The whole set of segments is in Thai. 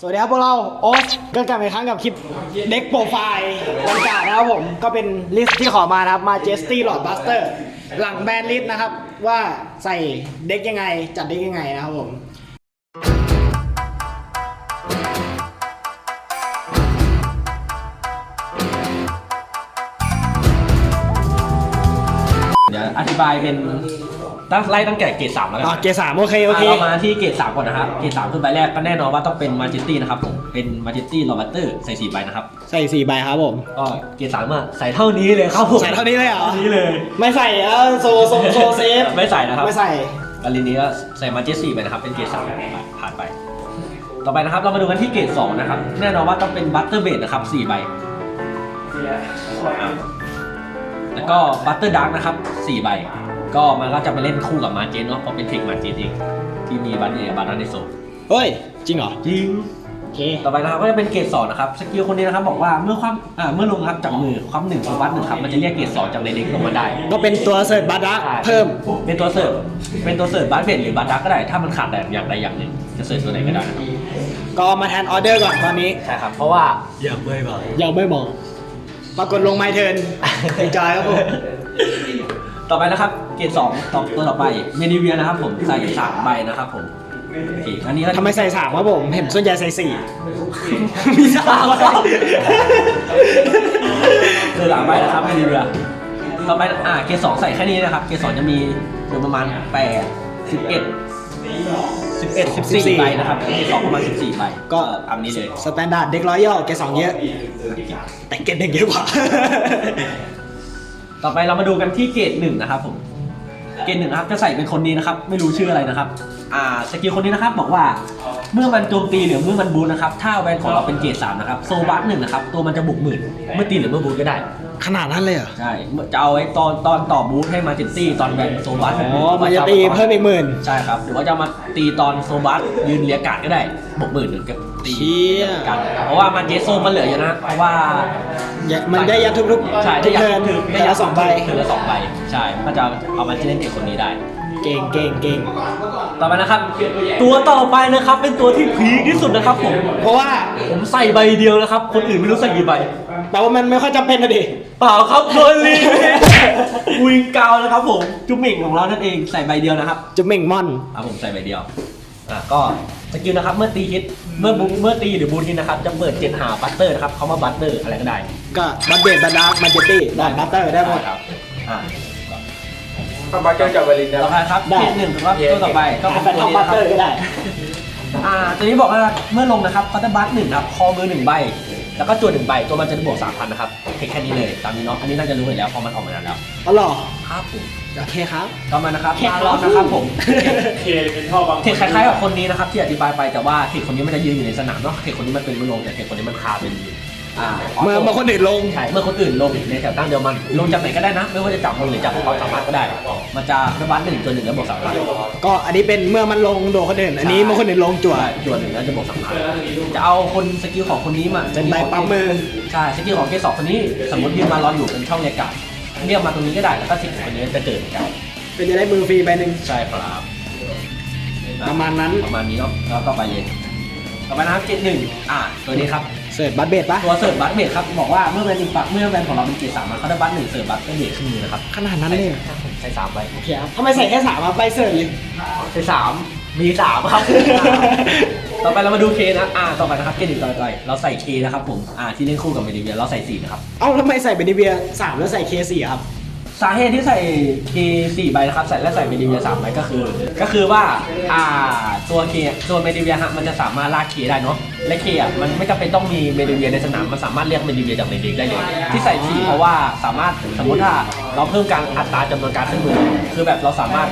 สวัสดีครับพวกเราโอ๊ตก็กลับมาอีกครั้งกับคลิปเด็กโปรไฟล์วันกานะครับผมก็เป็นลิสต์ที่ขอมานะครับมาเจสตี้หลอดบัสเตอร์หลังแบรนด์ลิสต์นะครับ ว่าใส่เด็กยังไง จัดเด็กยังไงนะครับผม เดี๋ยวอธิบายเป็น ตั้งไล่ตั้งแต่เกรดสามแล้วกัอ่าเกรดสามโอเคโอเคเรามาที่เกรดสามก่อนนะครับ เกรดสามคือใบแรกก็แน่นอนว่าต้องเป็นมาจิตี้นะครับผม เป็นมาจิตี้โรบัตเตอร์ใส่สี่ใบนะครับ ใส่สี่ใบครับผมก็เกรดสามอะใส่เท่านี้เลยครับผมใส่เท่านี้เลยเหรอท่านี้เลย ไม่ใส่เออโซโซโซเซฟไม่ใส่นะครับไม่ใส่กาลินนี้ก็ใส่มาเจสี่ไปนะครับ เป็นเกรดสามผ่านไป ต่อไปนะครับเรามาดูกันที่เกรดสองนะครับแน่นอนว่าต้องเป็นบัตเตอร์เบดนะครับสี่ใบแล้วก็บัตเตอร์ดักนะครับสี่ใบ ก็มันก็จะไปเล่นคู่กับมาเจนเนาะเพราะเป็นเทคมาเจนเองที่มีบัตเนบัตนันในโซเฮ้ย จริงเหรอ จริง โอเค ต่อไปนะครับก็จะเป็นเกรดสองนะครับสกิลคนนี้นะครับบอกว่าเมื่อความอ่าเมื่อลงครับจากมือความหนึ่งของบัตหนึ่งครับมันจะเรียกเกรดสองจากในเด็กลงมาได้ ก็เป็นตัวเสิร์ชบัตดักเพิ่ม เป็นตัวเสิร์ฟเป็นตัวเสิร์ฟบัตเบดหรือบัตดักก็ได้ถ้ามันขาดแต่อย่างใดอย่างหนึ่งจะเสิร์ฟตัวไหนก็ได้นะครับก็มาแทนออเดอร์ก่อนตอนนี้ ใช่ครับเพราะว่าอย่าไม่บอกยังไม่มอง ปรากฏลงไมเทิร์นเอนจอยครับผม ต่อไปนะครับ เกรดสองต่อตัวต่อไปเมนิเวียนะครับผมใส่สามใบนะครับผมโอเคอันนี้ก็ทำไมใส่สามครับผมเห็นส่วนใหญ่ใส่สี่มีสามคือสามใบนะครับเมนิเวียต่อไปอ่าเกรดสองใส่แค่นี้นะครับ เกรดสองจะมีอยู่ประมาณแปดสิบเอ็ดสิบเอ็ดสิบสี่ใบนะครับเกรดสองประมาณสิบสี่ใบก็ตามนี้เลยสแตนดาร์ดเด็กร้อยย่อเกรดสองเยอะแต่เกรดหนึ่งเยอะกว่า ต่อไปเรามาดูกันที่เกรดหนึ่งนะครับผม เกรดหนึ่งนะครับจะใส่เป็นคนนี้นะครับ ไม่รู้ชื่ออะไรนะครับ อ่าสกิลคนนี้นะครับบอกว่า เมื่อมันโจมตีหรือเมื่อมันบูทนะครับ ถ้าแวนของเราเป็นเกรดสามนะครับโซบัสหนึ่งนะครับ ตัวมันจะบุกหมื่น เมื่อตีหรือเมื่อบูทก็ได้ ขนาดนั้นเลยเหรอ ใช่จะเอาไว้ตอนตอนต่อบูทให้มาเจนตี้ ตอนแวนโซบัสอ๋อมันจะตีเพิ่มอีกหมื่นใช่ครับ หรือว่าจะมาตีตอนโซบัสยืนเรียกการ์ดก็ได้บวกหมื่นหนึ่งกับตีเชี่ยกันเพราะว่ามันเจสโซมันเหลืออยู่นะ เพราะว่ามันได้ยัดทุกๆใช่ทุได้กยัเทิร์นถึงแต่ละสองใบถึงละสองใบใช่มันจะเอามาเล่นเด็กคนนี้ได้ เก่งเก่งเก่งต่อไปนะครับ ตัวต่อไปนะครับ เป็นตัวที่พีคที่สุดนะครับผม เพราะว่าผมใส่ใบเดียวนะครับ คนอื่นไม่รู้ใส่กี่ใบแปลว่ามันไม่ค่อยจำเป็นนะดิ เปล่าครับโดนลีวิงเกานะครับผม จุ๊บหมิ่งของเรานั่นเองใส่ใบเดียวนะครับจะเหม่งม่อน อะผมใส่ใบเดียว อะก็สกิลนะครับ เมื่อตีฮิต เมื่อบูเมื่อตีหรือบูทฮิตนะครับ จะเปิดเจ็ดหาบัตเตอร์นะครับเขามาบัตเตอร์อะไรก็ได้ ก็บัตเบดบัตดาร์กมันเจตี้ดอทบัตเตอร์ได้หมดครับอะ ทำบัตเตอร์กับวาลินนะต่อไปครับได้เกรดหนึ่งครับตัวต่อไปก็ก็เป็นเป็นตัวท็อปนี้บัตนะคเตรัอบร์ก็ได้อ่าตัวนี้บอกว่าเมื่อลงนะครับเขาจะบัตหนึ่งครับคอมือหนึ่งใบ แล้วก็จวนหนึ่งใบตัวมันจะบวกสามพันนะครับเทคแค่นี้เลยตามนี้เนาะอันนี้น่าจะรู้อยู่แล้วเพราะมันออกมานานแล้วอ๋อเหรอครับผมโอเคครับ ต่อมานะครับแค่มาร้อนนะครับผมเคเป็นท่อบางเทคคล้ายๆกับคนนี้นะครับที่อธิบายไปแต่ว่าเทคคนนี้มันจะยืนอยู่ในสนามเนาะเทคคนนี้มันเป็นมือลงแต่เทคคนนี้มันคาเป็น อ่าเมื่อเมื่อคนอื่นลง ใช่เมื่อคนอื่นลงในแถวตั้งเดียวมันลงจากไหนก็ได้นะ ไม่ว่าจะจับมือหรือจับความสามารถก็ได้ มันจะระบัดหนึ่งจนหนึ่งแล้วบวกสามพันก็อันนี้เป็นเมื่อมันลงโดนคนอื่น อันนี้เมื่อคนอื่นลงจั่วใช่จวนหนึ่งแล้วจะบวกสามพันจะเอาคนสกิลของคนนี้มาเป็นใบปั๊มมือใช่สกิลของเกสองคนนี้สมมติยืนมารออยู่เป็นช่องเรียกกลับเรียกมาตรงนี้ก็ได้แล้วก็สกิลคนนี้จะเกิดเหมือนกันเป็นจะได้มือฟรีใบหนึ่งใช่ครับประมาณนั้นประมาณนี้เนาะแล้วก็ไปเลยต่อไปนะครับเกตหนึ่งอ่าตัวนี้ครับ เสิร์ชบัตเบดปะตัวเสิร์ฟบัตเมดครับบอกว่าเมื่อแบนหนึ่งปักเมื่อแบนของเราเป็นเกตสามเขาได้บัตหนึ่งเสิร์ฟบัตเมดขึ้นมือนะครับขนาดนั้นเลยเหรอใส่สามไปโอเคครับทำไมใส่แค่สามอะใบเสิร์ชเลยใส่สามมีสามครับ ต่อไปเรามาดูเคนะอ่าต่อไปนะครับเกตหนึ่งต่อไปเราใส่เคนะครับผมอ่าที่เล่นคู่กับเมดิเวียเราใส่สี่นะครับเอ้าทำไมใส่เบนิเวียสามแล้วใส่เคสี่ครับ สาเหตุที่ใส่ K 4ใบนะครับใส่และใส่เมดิเวีย3ใบก็คือ ก็คือว่าอ่าตัว K ตัวเมดิเวียฮะมันจะสามารถลาก K ได้เนาะและ K อะมันไม่จำเป็นต้องมีเมดิเวียในสนามมันสามารถเรียกเมดิเวียจากในเด็กได้เลย ที่ใส่4เพราะว่าสามารถสมมติถ้าเราเพิ่มการอัตราจำนวนการขึ้นมือคือแบบเราสามารถ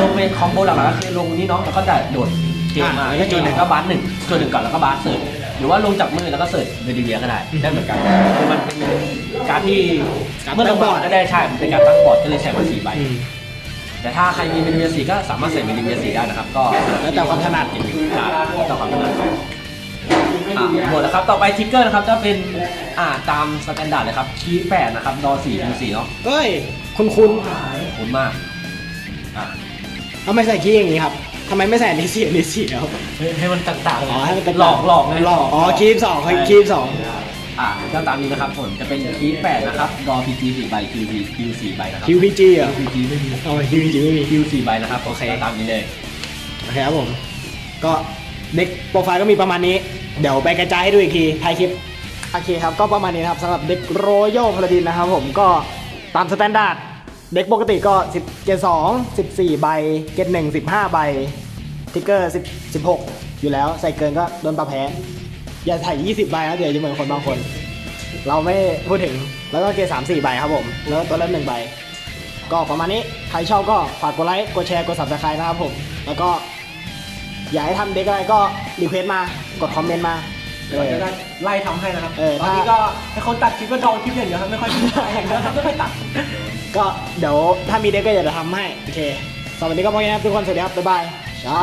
ลงเป็นคอมโบหลักๆก็คือลงนี้เนาะแล้วก็จะโดดเกมมาอ่าแล้วก็จุดหนึ่งก็บาสหนึ่งจุดหนึ่งก่อนแล้วก็บาสเสิร์ฟหรือว่าลงจากมือแล้วก็เสิร์ฟเมดิเวียก็ได้ได้เหมือนกันคือมันเป็น การที่การเมื่อตั้เรางบบออร์ร์ดดก็ได้ใช่มันเป็นการตั้งบอร์ดก็เลยใช้มาสี่ใบอืม แต่ถ้าใครมีเมนูเวียสีก็สามารถใส่เมนูเวียสีได้นะครับ ก็แล้วแต่ความถนัดใช่แล้วแต่ความถนัดอะหมดแล้วครับต่อไปทิกเกอร์นะครับจะเป็นอ่าตามสแตนดาร์ดเลยครับคีย์แปดนะครับดอสี่ดูสี่เนาะเอ้ย คุณคุณคุ้นมากอะทำไมใส่คีย์อย่างนี้ครับทำไมไม่ใส่อันนี้สีอันนี้สีครับให้ให้มันต่างๆอ๋อให้มันเป็นหลอกหลอกไงหลอกอ๋อคีบสองคีบสอง อ่าก็ตามนี้นะครับผมจะเป็นคีแปดนะครับรอพีจีสี่ใบคิวพีคิวสี่ใบนะครัคิวพีจีเหรอคิวพีจีไม่มีเอาคิวพีจีไม่มีคิวสี่ใบนะครับโอเคตามนี้เลยโอเคครับผม ก็เด็กโปรไฟล์ก็มีประมาณนี้ เดี๋ยวไปกระจายให้ดูอีกทีท้ายคลิปโอเคครับก็ประมาณนี้นะครับสำหรับเด็กโรโยพลดินนะครับผมก็ตามสแตนดาร์ดเด็กปกติก็10เกรด2 14 ใบ เกรด1 15 ใบ ทิกเกอร์10 16 อยู่แล้วใส่เกินก็โดนปรับแพ้ อย่าถ่าย20ใบนะเดี๋ยวจะเหมือนคนบางคน เราไม่พูดถึงแล้วก็เกรด3 4ใบครับผม แล้วตัวเล่น1ใบ ก็ประมาณนี้ ใครชอบก็ฝากกดไลค์กดแชร์กด subscribe นะครับผม แล้วก็อยากให้ทำเด็กอะไรก็รีเควสต์มากดคอมเมนต์มาเอเดี๋ยวอจะได้ไล่ทำให้นะครับ เออตอนนี้ก็ให้คนตัดคลิปก็ดองคลิปอย่างเดียวครับไม่ค่อยอย่างเดียวครับไม่ค่อยตัด ก็เดี๋ยวถ้ามีเด็กก็อยากจะทำให้ โอเคสำหรับวันนี้ก็พอแค่นี้ครับทุกคนสวัสดีครับบ๊ายบายเช้า